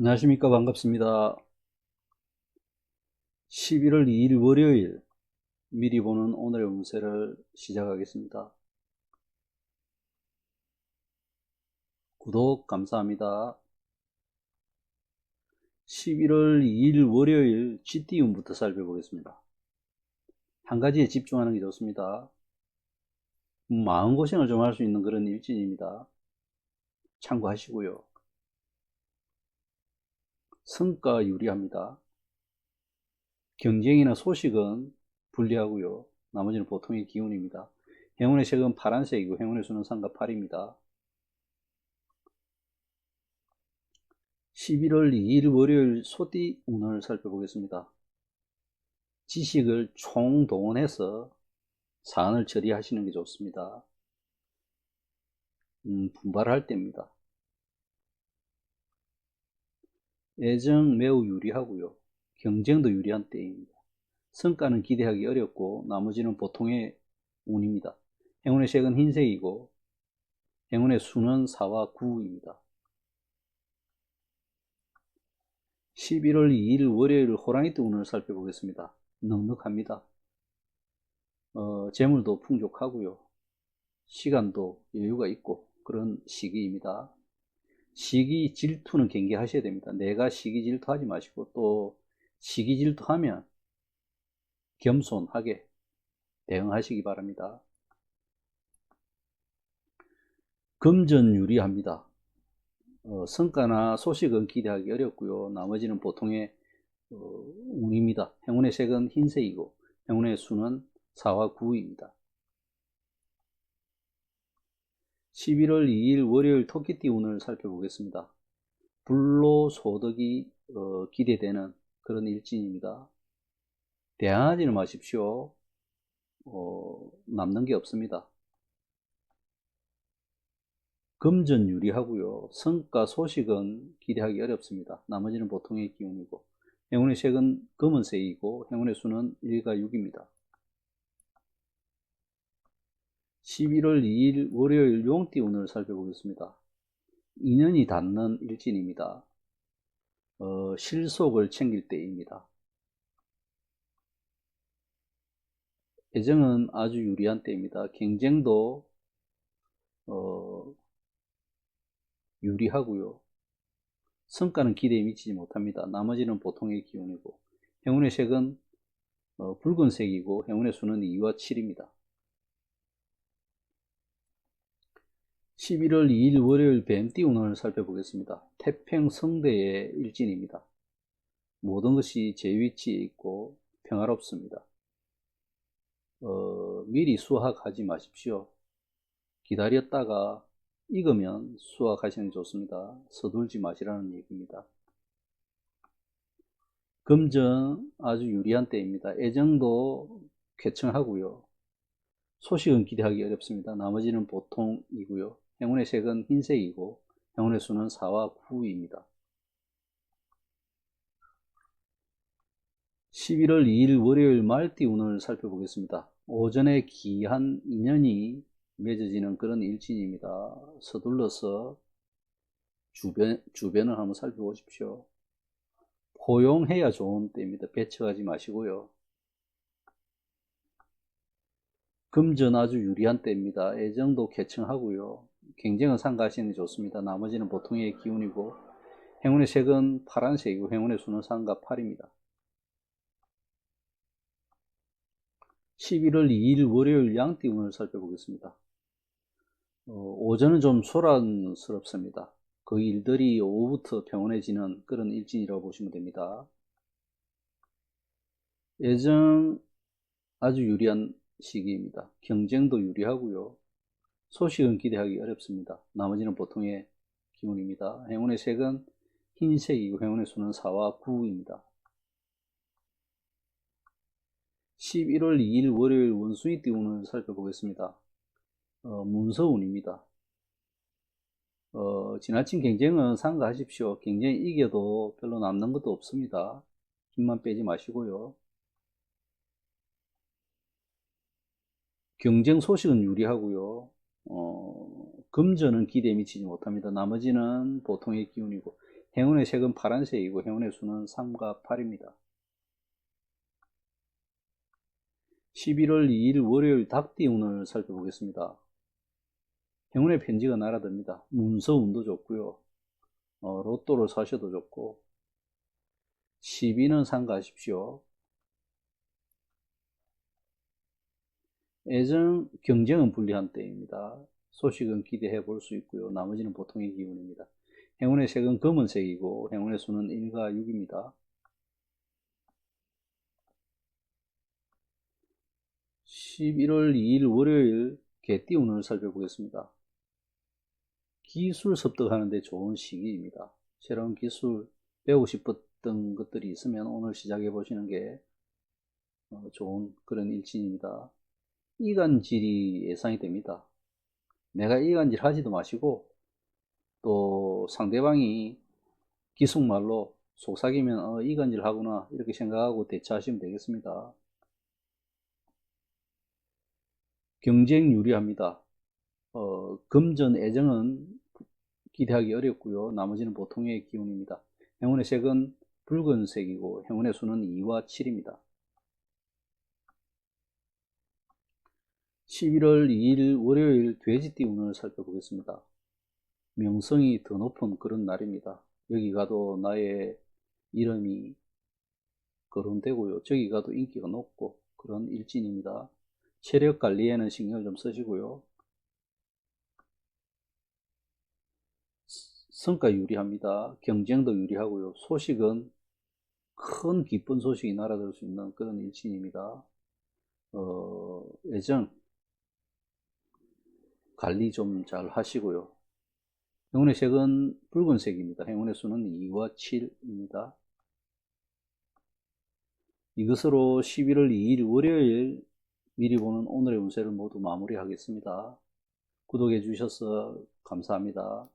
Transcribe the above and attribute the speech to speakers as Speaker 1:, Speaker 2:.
Speaker 1: 안녕하십니까. 반갑습니다. 11월 2일 월요일 미리 보는 오늘의 운세를 시작하겠습니다. 구독 감사합니다. 11월 2일 월요일 GT운부터 살펴보겠습니다. 한 가지에 집중하는 게 좋습니다. 마음고생을 좀 할 수 있는 그런 일진입니다. 참고하시고요 성과 유리합니다. 경쟁이나 소식은 불리하고요. 나머지는 보통의 기운입니다. 행운의 색은 파란색이고 행운의 수는 상가 8입니다. 11월 2일 월요일 소띠 운을 살펴보겠습니다. 지식을 총동원해서 사안을 처리하시는 게 좋습니다. 음, 분발할 때입니다. 애정 매우 유리하고요. 경쟁도 유리한 때입니다. 성과는 기대하기 어렵고 나머지는 보통의 운입니다. 행운의 색은 흰색이고 행운의 수는 4와 9입니다. 11월 2일 월요일 호랑이띠 운을 살펴보겠습니다. 넉넉합니다. 어, 재물도 풍족하고요. 시간도 여유가 있고 그런 시기입니다. 시기 질투는 경계하셔야 됩니다. 내가 시기 질투하지 마시고 또 시기 질투하면 겸손하게 대응하시기 바랍니다. 금전 유리합니다. 어, 성과나 소식은 기대하기 어렵고요. 나머지는 보통의 어, 운입니다. 행운의 색은 흰색이고 행운의 수는 4와 9입니다. 11월 2일 월요일 토끼띠 운을 살펴보겠습니다. 불로소득이 어, 기대되는 그런 일진입니다. 대항하지는 마십시오. 어, 남는 게 없습니다. 금전 유리하고요. 성과 소식은 기대하기 어렵습니다. 나머지는 보통의 기운이고 행운의 색은 검은색이고 행운의 수는 1과 6입니다. 11월 2일 월요일 용띠 운을 살펴보겠습니다. 인연이 닿는 일진입니다. 어, 실속을 챙길 때입니다. 애정은 아주 유리한 때입니다. 경쟁도 어, 유리하고요. 성과는 기대에 미치지 못합니다. 나머지는 보통의 기운이고 행운의 색은 어, 붉은색이고 행운의 수는 2와 7입니다. 11월 2일 월요일 뱀띠 운을 살펴보겠습니다. 태평 성대의 일진입니다. 모든 것이 제 위치에 있고 평화롭습니다. 어, 미리 수확하지 마십시오. 기다렸다가 익으면 수확하시는 게 좋습니다. 서둘지 마시라는 얘기입니다. 금전 아주 유리한 때입니다. 애정도 쾌청하고요. 소식은 기대하기 어렵습니다. 나머지는 보통이고요. 행운의 색은 흰색이고 행운의 수는 4와 9입니다. 11월 2일 월요일 말띠 운을 살펴보겠습니다. 오전에 기한 인연이 맺어지는 그런 일진입니다. 서둘러서 주변, 주변을 한번 살펴보십시오. 포용해야 좋은 때입니다. 배척하지 마시고요. 금전 아주 유리한 때입니다. 애정도 개청하고요. 경쟁은 상가하시는 게 좋습니다. 나머지는 보통의 기운이고 행운의 색은 파란색이고 행운의 수는 상가 8입니다. 11월 2일 월요일 양띠 운을 살펴보겠습니다. 어, 오전은 좀 소란스럽습니다. 그 일들이 오후부터 평온해지는 그런 일진이라고 보시면 됩니다. 예정 아주 유리한 시기입니다. 경쟁도 유리하고요. 소식은 기대하기 어렵습니다. 나머지는 보통의 기운입니다. 행운의 색은 흰색이고 행운의 수는 4와 9입니다. 11월 2일 월요일 원숭이 띠운을 살펴보겠습니다. 어, 문서운입니다. 어, 지나친 경쟁은 상가하십시오. 경쟁이 이겨도 별로 남는 것도 없습니다. 힘만 빼지 마시고요. 경쟁 소식은 유리하고요. 어, 금전은 기대에 미치지 못합니다. 나머지는 보통의 기운이고 행운의 색은 파란색이고 행운의 수는 3과 8입니다. 11월 2일 월요일 닭띠 운을 살펴보겠습니다. 행운의 편지가 날아듭니다. 문서 운도 좋고요. 어, 로또를 사셔도 좋고 12는 상가하십시오. 애정, 경쟁은 불리한 때입니다. 소식은 기대해 볼 수 있고요. 나머지는 보통의 기운입니다. 행운의 색은 검은색이고 행운의 수는 1과 6입니다. 11월 2일 월요일 개띠 운을 살펴보겠습니다. 기술 습득하는데 좋은 시기입니다. 새로운 기술 배우고 싶었던 것들이 있으면 오늘 시작해 보시는 게 어, 좋은 그런 일진입니다. 이간질이 예상이 됩니다. 내가 이간질 하지도 마시고 또 상대방이 기숙말로 속삭이면 어, 이간질 하구나 이렇게 생각하고 대처하시면 되겠습니다. 경쟁 유리합니다. 어, 금전 애정은 기대하기 어렵고요. 나머지는 보통의 기운입니다. 행운의 색은 붉은색이고 행운의 수는 2와 7입니다. 11월 2일 월요일 돼지띠 운을 살펴보겠습니다. 명성이 더 높은 그런 날입니다. 여기 가도 나의 이름이 거론되고요. 저기 가도 인기가 높고 그런 일진입니다. 체력 관리에는 신경을 좀 쓰시고요. 성과 유리합니다. 경쟁도 유리하고요. 소식은 큰 기쁜 소식이 날아들 수 있는 그런 일진입니다. 어, 애정 관리 좀 잘 하시고요. 행운의 색은 붉은색입니다. 행운의 수는 2와 7입니다. 이것으로 11월 2일 월요일 미리 보는 오늘의 운세를 모두 마무리하겠습니다. 구독해 주셔서 감사합니다.